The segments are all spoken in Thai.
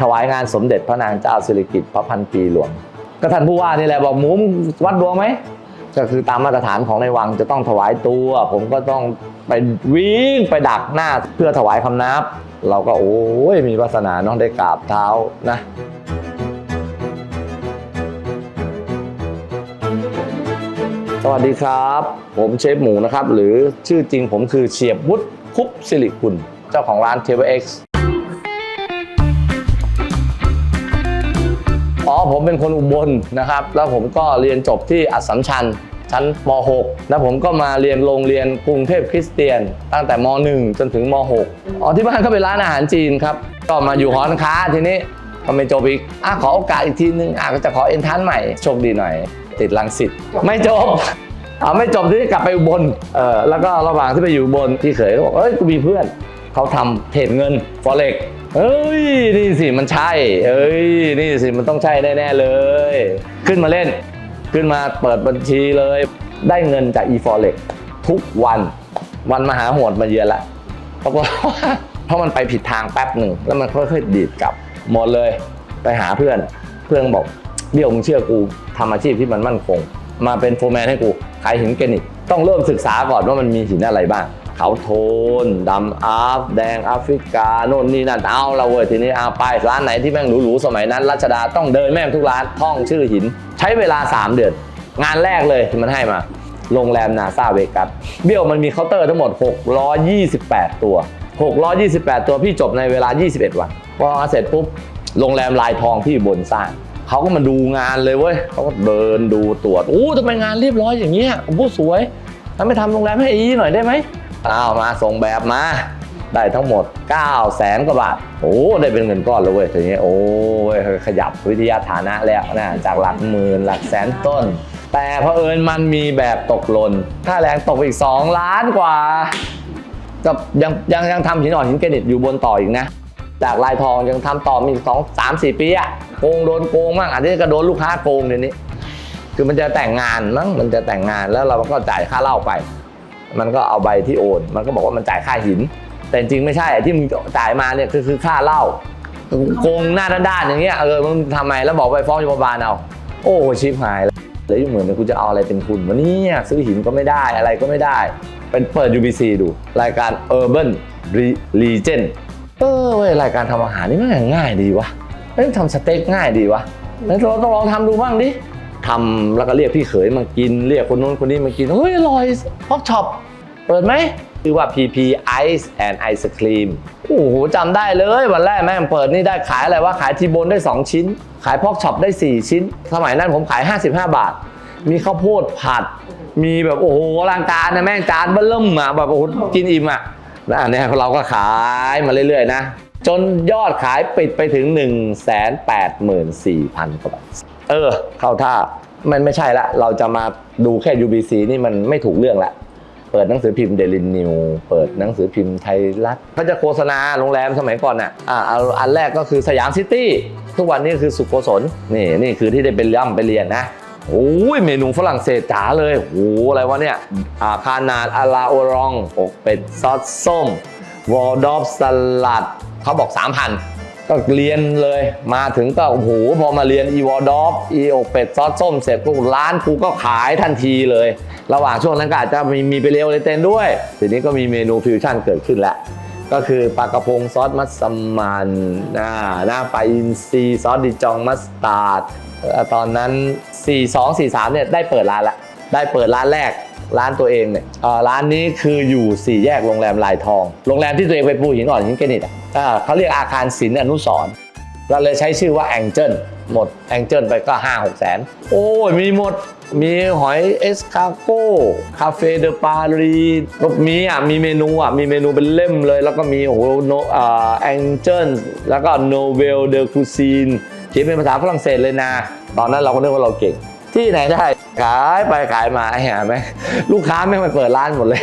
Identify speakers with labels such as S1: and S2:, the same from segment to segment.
S1: ถวายงานสมเด็จพระนางเจ้าสิริกิติ์พระพันปีหลวง ก็ท่านผู้ว่านี่แหละบอกหมูวัดดวงไหมก็คือตามมาตรฐานของในวังจะต้องถวายตัว ผมก็ต้องไปวิ่งไปดักหน้าเพื่อถวายคำนับ เราก็โอ้ยมีวาสนาน้องได้กราบเท้านะสวัสดีครับ ผมเชฟหมูนะครับ หรือชื่อจริงผมคือเฉียบวุฒิคุปสิริคุณ เจ้าของร้าน t a b l e X อ๋ อ๋อผมเป็นคนอุบลนะครับ แล้วผมก็เรียนจบที่อัสสัมชัญชั้นม .6 แล้วผมก็มาเรียนโรงเรียนกรุงเทพคริสเตียน ตั้งแต่ม .1 จนถึงม .6 อ๋อที่บ้านก็เป็นร้านอาหารจีนครับ ก็มาอยู่หอค้าทีนี้ก็ไม่จบอีกอะขอโอกาสอีกทีนึงอะก็จะขอเอ็นทรานใหม่โชคดีหน่อย ติดลังสิตไม่จบเอาไม่จบที่กลับไปอุบลเออแล้วก็ระหว่างที่ไปอยู่อุบนพี่เขยก็บอกเอ้ยกูมีเพื่อนเขาทำเทรดเงิน forex เเอ้ยนี่สิมันใช่ เอ้ยนี่สิมันต้องใช่แน่ๆเลย ขึ้นมาเล่น ขึ้นมาเปิดบัญชีเลย ได้เงินจาก e-forex ทุกวัน วันมหาโหดมาเยือนละปรากฏว่าเพราะมันไปผิดทางแป๊บหนึ่งแล้วมันค่อยๆดีดกลับหมดเลยไปหาเพื่อน เพื่อนบอกเดี๋ยวมึงเชื่อกูทำอาชีพที่มันมั่นคง มาเป็นโฟร์แมนให้กูขายหินแกนิตต้องเริ่มศึกษาก่อนว่ามันมีหินอะไรบ้าง ขาโทนดำอาร์ฟแดงแอฟริกาโน่นนี่นั่นเอาละเว้ยทีนี้เอาไปร้านไหนที่แม่งหรูๆสมัยนั้นรัชดาต้องเดินแม่งทุกร้านท่องชื่อหิน ใช้เวลา 3 เดือน งานแรกเลยที่มันให้มาโรงแรมนาซาเวกัสเบี้ยวมันมีเคาน์เตอร์ทั้งหมด 628 ตัว 628 ตัวพี่จบในเวลา 21 วันพอเสร็จปุ๊บโรงแรมลายทองที่บนสร้างเขาก็มาดูงานเลยเว้ยเขาก็เดินดูตรวจโอ้ทำไมงานเรียบร้อยอย่างเงี้ยผมพูดสวยทำไมทำโรงแรมให้อีหน่อยได้ไหม อ้าวมาส่งแบบมา ได้ทั้งหมด 9 0 0แสนกว่าบาท โอ้ได้เป็นเงินก้อนเลยเว้ยทีนี้โอ้ยขยับวิทยาฐานะแล้วนะจากหลักหมื่นหลักแสนต้น แต่เผอิญมันมีแบบตกหล่นค่าแรงตกไปอีก 2 ล้านกว่ากับยังยังยังทำหินอ่อนหินแกรนิตอยู่บนต่ออีกนะ จากลายทองยังทำต่อมีสองสามสี่ปีอะโกงโดนโกงมากอันนี้ก็โดนลูกค้าโกงเดี๋ยวนี้ คือมันจะแต่งงานมั้งมันจะแต่งงานแล้วเราก็จ่ายค่าเหล้าไป มันก็เอาใบที่โอน มันก็บอกว่ามันจ่ายค่าหิน แต่จริงไม่ใช่ที่มึงจ่ายมาเนี่ยคือคือค่าเหล้าโกงหน้าด้านๆอย่างเงี้ยเออมึงทำไมแล้วบอกไปฟ้องยมบาลเอาโอ้ชิบหายแล้วแล้วเหมือนกูจะเอาอะไรเป็นทุนวะเนี่ยซื้อหินก็ไม่ได้อะไรก็ไม่ได้ เป็นเปิด UBC ดู รายการ Urban Legend เออเว้ยรายการทำอาหารนี่มันง่ายดีวะเอ้ยทำสเต็กง่ายดีวะแล้วเราต้องลองทำดูบ้างดิ ทำแล้วก็เรียกพี่เขยมากินเรียกคนนู้นคนนี้มากินเฮ้ยอร่อยพอกช็อปเปิดไหมชื่อว่า PP Ice and Ice Cream โอ้โหจำได้เลยวันแรกแม่งเปิดนี่ได้ขายอะไรวะขายทีโบนได้ 2 ชิ้น ขายพอกช็อปได้ 4 ชิ้น สมัยนั้นผมขาย 55 บาท มีข้าวโพดผัด มีแบบโอ้โหอลังการนะแม่งจานเบิ่มอะแบบโอ้โหกินอิ่มอะแล้วอันเนี้ยเราก็ขายมาเรื่อยๆนะ จนยอดขายปิดไปถึง 1 8 4 0 0 0กว่าบาท เออ เข้าท่ามันไม่ใช่ละ เราจะมาดูแค่ UBC นี่มันไม่ถูกเรื่องละ เปิดหนังสือพิมพ์เดลินนิวเปิดหนังสือพิมพ์ไทยรัฐเขาจะโฆษณาโรงแรมสมัยก่อนน่ะอ่าอาอันแรกก็คือสยามซิตี้ทุกวันนี้คือสุขโกศลนี่นี่คือที่ได้เป็นย่ำไปเรียนนะโอ้ยเมนูฝรั่งเศสจ๋าเลยโอ้อะไรวะเนี่ยอาคานาดอาลาโอรองอกเป็ดซอสส้มวอลดอฟสลัดเขาบอก 3,000 ก็เรียนเลย มาถึงก็โอ้โหพอมาเรียนอีวอดอฟอีอกเป็ดซอสส้มเสร็จปุ๊บร้านกูก็ขายทันทีเลย ระหว่างช่วงนั้นก็อาจจะมีมีไปเรียวเลยเต้นด้วย ทีนี้ก็มีเมนูฟิวชั่นเกิดขึ้นแล้วก็คือปลากระพงซอสมัสมันน้าหน้าปลาอินทรีซอสดิจองมัสตาร์ดตอนนั้น 42 43เนี่ยได้เปิดร้านละได้เปิดร้านแรก ร้านตัวเองเนี่ยร้านนี้คืออยู่สี่แยกโรงแรมลายทอง โรงแรมที่ตัวเองไปปูหินอ่อนหินแกรนิตอะเขาเรียกอาคารศิลป์อนุสรณ์เราเลยใช้ชื่อว่าแองเจิลหมดแองเจิลไปก็5 6แสนโอ้ยมีหมดมีหอยเอสคาโก้คาเฟ่เดอปารีรบมีอะมีเมนูอะมีเมนูเป็นเล่มเลย แล้วก็มีโอ้โหโนอ่าแองเจิลแล้วก็โนเวลเดอคูซีนเขียนเป็นภาษาฝรั่งเศสเลยนะ ตอนนั้นเราก็นึกว่าเราเก่ง ที่ไหนได้ ขายไปขายมาไอ้ห่าไหมลูกค้าไม่มาเปิดร้านหมดเลย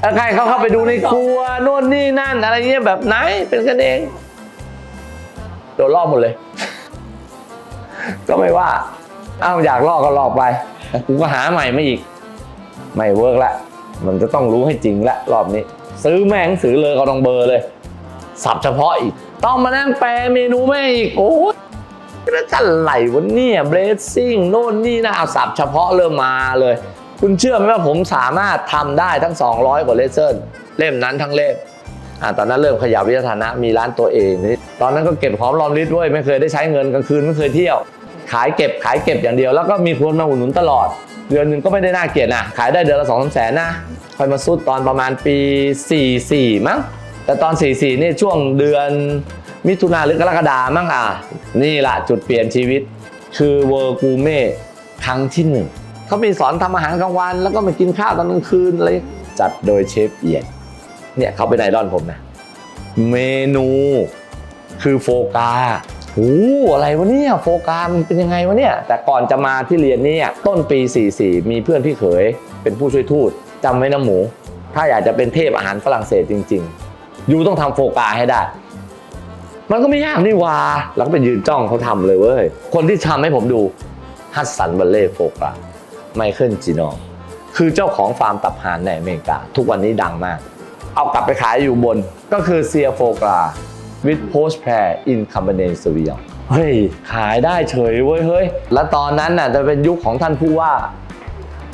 S1: แล้วใครเขาเข้าไปดูในครัวโน่นนี่นั่น อะไรเงี้ยแบบไหนเป็นกันเองโดนลอกหมดเลย ก็ไม่ว่า อ้าวอยากลอกก็ลอกไปแต่กูก็หาใหม่มาอีก ไม่เวิร์กละมันจะต้องรู้ให้จริงละรอบนี้ ซื้อแม่งซื้อเลยก็ต้องเบอร์เลย สับเฉพาะอีก ต้องมานั่งแปลเมนูแม่อีก โอ้ แล้วจะไหลวะเนี่ยเบรซิ่งโน่นนี่นะเอาสับเฉพาะเริ่มมาเลย คุณเชื่อไหมว่าผมสามารถทำได้ทั้ง 200 กว่าเลเซอร์เล่มนั้นทั้งเล่มอ่าตอนนั้นเริ่มขยับวิทยาฐานะมีร้านตัวเองนี่ตอนนั้นก็เก็บหอมรอมริบด้วยไม่เคยได้ใช้เงินกลางคืนไม่เคยเที่ยว ขายเก็บขายเก็บอย่างเดียว แล้วก็มีคนมาอุดหนุนตลอด เดือนหนึ่งก็ไม่ได้น่าเกลียดนะขายได้เดือนละสองสามแสนนะค่อยมาสุดตอนประมาณปี 44 มั้งแต่ตอน 44นี่ช่วงเดือน มิถุนาหรือกรกฎามั้งอะ นี่ละจุดเปลี่ยนชีวิต คือเวอร์กูเม่ครั้งที่หนึ่งเขามีสอนทำอาหารกลางวัน แล้วก็มากินข้าวตอนกลางคืนอะไรจัดโดยเชฟเอียนเนี่ยเขาเป็นไอดอลผมนะ เมนูคือโฟกาโอ้อะไรวะเนี่ยโฟกามันเป็นยังไงวะเนี่ย แต่ก่อนจะมาที่เรียนเนี่ยต้นปี 44 มีเพื่อนพี่เขย เป็นผู้ช่วยทูตจำไว้นะหมู ถ้าอยากจะเป็นเทพอาหารฝรั่งเศสจริง ๆ ยูต้องทำโฟกาให้ได้ มันก็ไม่ยากนี่หว่าแล้วก็ไปยืนจ้องเขาทำเลยเว้ย คนที่ทำให้ผมดูฮัสสันบัลเล่โฟกาไมเคิลจีนอคือเจ้าของฟาร์มตับห่านในอเมริกา ทุกวันนี้ดังมาก เอากลับไปขายอยู่บน ก็คือเซียโฟกา with post pair in combination s e v i l เฮ้ย ขายได้เฉยเว้ยเฮ้ย แล้วตอนนั้นน่ะจะเป็นยุคของท่านผู้ว่า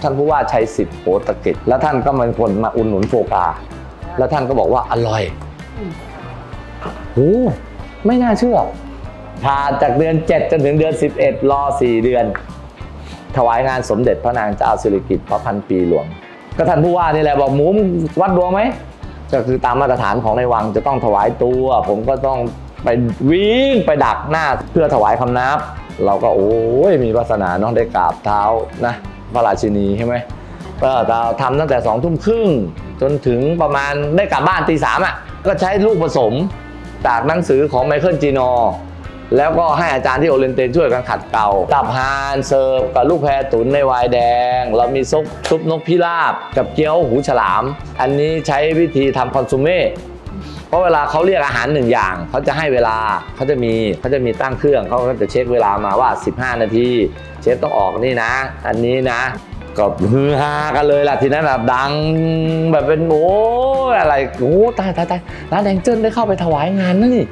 S1: ท่านผู้ว่าชัยสิทธิ์โหตกิจแล้วท่านก็เป็นคนมาอุดหนุนโฟกา แล้วท่านก็บอกว่าอร่อยโอ้ ไม่น่าเชื่อผ่านจากเดือน 7 จนถึงเดือน 11 รอ 4 เดือน ถวายงานสมเด็จพระนางเจ้าสิริกิติ์พระพันปีหลวง ก็ท่านผู้ว่านี่แหละบอกหมูมวัดดวงไหม ก็คือตามมาตรฐานของในวังจะต้องถวายตัว ผมก็ต้องไปวิ่งไปดักหน้าเพื่อถวายคำนับ เราก็โอ้ยมีวาสนาน้องได้กราบเท้านะพระราชินีใช่ไหมก็เราทำตั้งแต่สองทุ่มครึ่งจนถึงประมาณได้กลับบ้านตีสามอะก็ใช้ลูกผสม จากหนังสือของไมเคิลจีนอแล้วก็ให้อาจารย์ที่โอเรนเตนช่วยกันขัดเกลาตับฮานเสิร์ฟกับลูกแพรตุ๋นในวน์แดง เรามีซุปซุปนกพิราบ กับเกี๊ยวหูฉลาม อันนี้ใช้วิธีทำคอนซูเม่เพราะเวลาเขาเรียกอาหารหนึ่งอย่าง เขาจะให้เวลาเขาจะมีเขาจะมีตั้งเครื่องเขาก็จะเช็คเวลามาว่า 15 นาที เชฟต้องออกนี่นะ อันนี้นะ ก็ฮือฮากันเลยล่ะทีนั้นแบบดังแบบเป็นโอ้อะไรโอ้ตายตายตายร้านแดงเจิ้นได้เข้าไปถวายงานนะนี่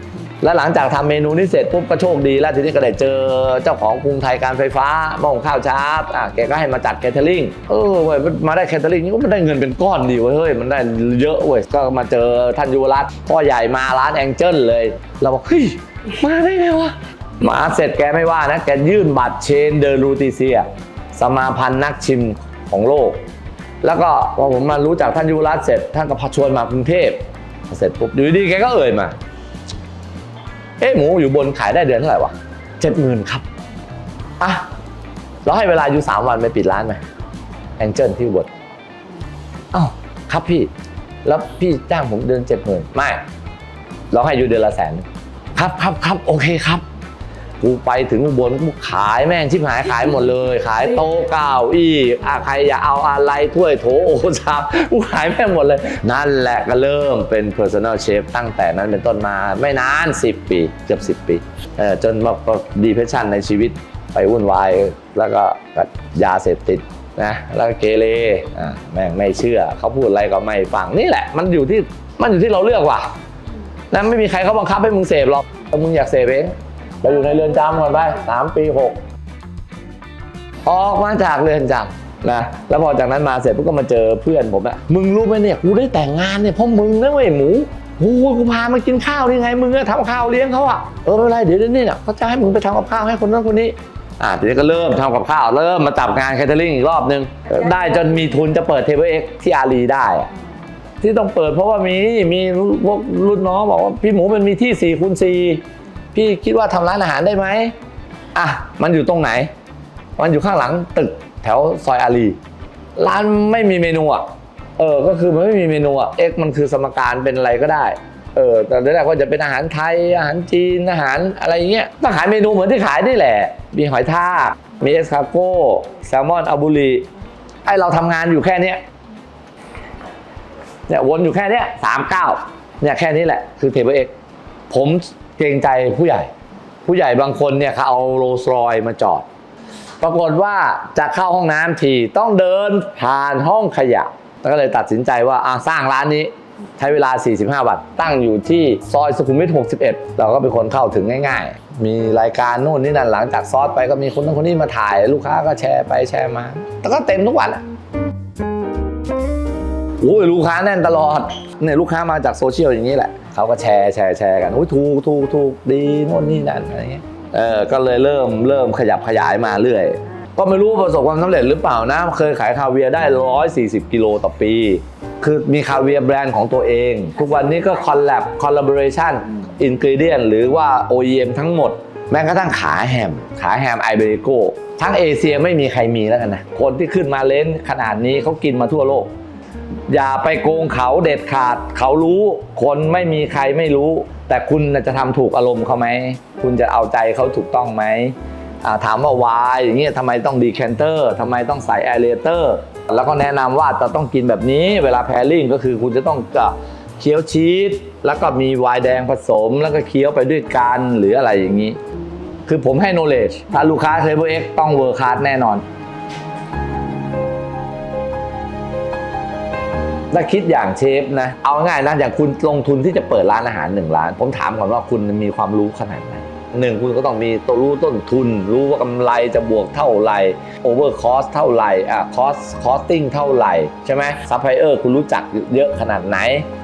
S1: แล้วหลังจากทำเมนูนี้เสร็จปุ๊บก็โชคดีแล้วทีนี้ก็ได้เจอเจ้าของกรุงไทยการไฟฟ้าหม้องข้าวชาร์ปอะแกก็ให้มาจัดแคทเทอริงเออเว้ยมาได้แคทเทอริงนี่ก็มันได้เงินเป็นก้อนดีเว้ยเฮ้ยมันได้เยอะเว้ยก็มาเจอท่านยุวรัตน์พ่อใหญ่มาร้านแองเจิลเลย เราบอกเฮ้ยมาได้ไงวะมาเสร็จแกไม่ว่านะ แกยื่นบัตรเชนเดอรูติเซีย สมาพันธ์นักชิมของโลก แล้วก็พอผมมารู้จักท่านยุวรัตเสร็จ ท่านก็พาชวนมากรุงเทพเสร็จปุ๊บอยู่ดีๆแกก็เอ่ยมา เอ๊ะหมูอยู่บนขายได้เดือนเท่าไหร่วะเจ็ดหมื่นครับอะเราให้เวลาอยู่สามวันไปปิดร้านไหมแองเจิลที่บดอ้าวครับพี่ แล้วพี่จ้างผมเดือนเจ็ดหมื่นไม่ เราให้อยู่เดือนละแสน ครับครับครับโอเคครับ กูไปถึงอุบลกูขายแม่งชิบหายขายหมดเลย ขายโต๊ะเก้าอี้อะใครอยากเอาอะไรถ้วยโถโอชามกูขายแม่งหมดเลย นั่นแหละก็เริ่มเป็น personal chef ตั้งแต่นั้นเป็นต้นมาไม่นาน 10 ปีเกือบ10 ปีเออจนมาดีเพชชันในชีวิตไปวุ่นวาย แล้วก็กับยาเสพติดนะแล้วก็เกเรอะแม่งไม่เชื่อ เขาพูดอะไรก็ไม่ฟังนี่แหละ มันอยู่ที่มันอยู่ที่เราเลือกว่ะนะไม่มีใครเขาบังคับให้มึงเสพหรอกถ้ามึงอยากเสพเอง ไปอยู่ในเรือนจำก่อนไปสามปีหกออกมาจากเรือนจำนะแล้วพอจากนั้นมาเสร็จปุ๊บก็มาเจอเพื่อนผมอะมึงรู้ไหมเนี่ยกูได้แต่งงานเนี่ยเพราะมึงนะเว้ยหมูโอ้โหกูพามากินข้าวนี่ไงมึงอะทำข้าวเลี้ยงเขาอะเออไม่เป็นไรเดี๋ยวเดี๋ยวนี่เนี่ยเขาจะให้มึงไปทำกับข้าวให้คนนั้นคนนี้อ่าทีนี้ก็เริ่มทำกับข้าวเริ่มมาจับงานแคทเทอริงอีกรอบนึง ได้จนมีทุนจะเปิดเทเบิลเอ็กที่อารีได้ที่ต้องเปิดเพราะว่ามีมีพวกรุ่นน้องบอกว่าพี่หมูมันมีที่4ี่คูณสี พี่คิดว่าทำร้านอาหารได้ไหมอะมันอยู่ตรงไหน มันอยู่ข้างหลังตึกแถวซอยอารีร้านไม่มีเมนูอะเออ ก็คือมันไม่มีเมนูอะเอ็กมันคือสมการเป็นอะไรก็ได้เออแต่แรกว่าจะเป็นอาหารไทยอาหารจีนอาหารอะไรเงี้ยต้องขายเมนูเหมือนที่ขายนี่แหละ มีหอยทากมีเอสคาโก้แซลมอนอาบูรีไอเราทำงานอยู่แค่เนี้ยเนี่ยวนอยู่แค่เนี้ยสามเก้าเนี่ยแค่นี้แหละคือเทเบิลเอ็กผม เกรงใจผู้ใหญ่ ผู้ใหญ่บางคนเนี่ยเขาเอาโรลส์รอยมาจอด ปรากฏว่าจะเข้าห้องน้ำทีต้องเดินผ่านห้องขยะแล้วก็เลยตัดสินใจว่าสร้างร้านนี้ใช้เวลา 45บาทตั้งอยู่ที่ซอยสุขุมวิท 61 เราก็เป็นคนเข้าถึงง่าย ๆ มีรายการโน่นนี่นั่นหลังจากซอสไปก็มีคนนั้นคนนี้มาถ่าย ลูกค้าก็แชร์ไปแชร์มา แต่ก็เต็มทุกวันอะโอ้ยลูกค้าแน่นตลอดเนี่ยลูกค้ามาจากโซเชียลอย่างนี้แหละ เขาก็แชร์แชร์แชร์กันโอ้ยถูกถูกถูกดีโน่นนี่นั่นอะไรเงี้ยเออก็เลยเริ่มเริ่มขยับขยายมาเรื่อย ก็ไม่รู้ประสบความสำเร็จหรือเปล่านะ เคยขายคาเวียร์ได้ 140 กิโลต่อปี คือมีคาเวียร์แบรนด์ของตัวเอง ทุกวันนี้ก็คอลแลบคอลลาบอร์เรชันอินก e เดียนหรือว่า OEM ทั้งหมด แม้กระทั่งขาแฮม ขาแฮมไอเบริโกทั้งเอเชียไม่มีใครมีแล้วกันนะ คนที่ขึ้นมาเลนขนาดนี้เขากินมาทั่วโลก อย่าไปโกงเขาเด็ดขาด เขารู้ คนไม่มีใครไม่รู้ แต่คุณจะทำถูกอารมณ์เขาไหม คุณจะเอาใจเขาถูกต้องไหมาถามว่าวายอย่างเงี้ยทำไมต้องดีแคนเตอร์ทำไมต้องใส่แอเรเตอร์แล้วก็แนะนำว่าจะต้องกินแบบนี้ เวลาแพริ่งก็คือคุณจะต้องเคี้ยวชีสแล้วก็มีวน์แดงผสม แล้วก็เคี้ยวไปด้วยกันหรืออะไรอย่างนี้ คือผมให้ knowledge ถ้าลูกค้า t a b l e X ต้อง work hard แน่นอน ถ้าคิดอย่างเชฟนะ เอาง่ายนะอย่างคุณลงทุนที่จะเปิดร้านอาหารหนึ่งร้าน ผมถามก่อนว่าคุณมีความรู้ขนาดไหนหนึ่งคุณก็ต้องมีตัวรู้ต้นทุน รู้ว่ากำไรจะบวกเท่าไหร่โอเวอร์คอสเท่าไหร่อะคอสคอสติ้งเท่าไหร่ ใช่ไหมซัพพลายเออร์คุณรู้จักเยอะขนาดไหน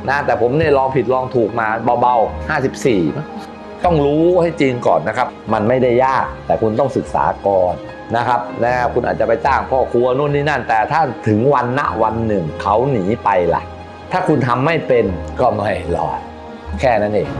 S1: นะแต่ผมเนี่ยลองผิดลองถูกมาเบาๆ 54 ต้องรู้ให้จริงก่อนนะครับ มันไม่ได้ยาก แต่คุณต้องศึกษาก่อน นะครับนะคุณอาจจะไปจ้างพ่อครัวนู่นนี่นั่น แต่ถ้าถึงวันณวันหนึ่งเขาหนีไปล่ะ ถ้าคุณทำไม่เป็นก็ไม่รอด แค่นั้นเอง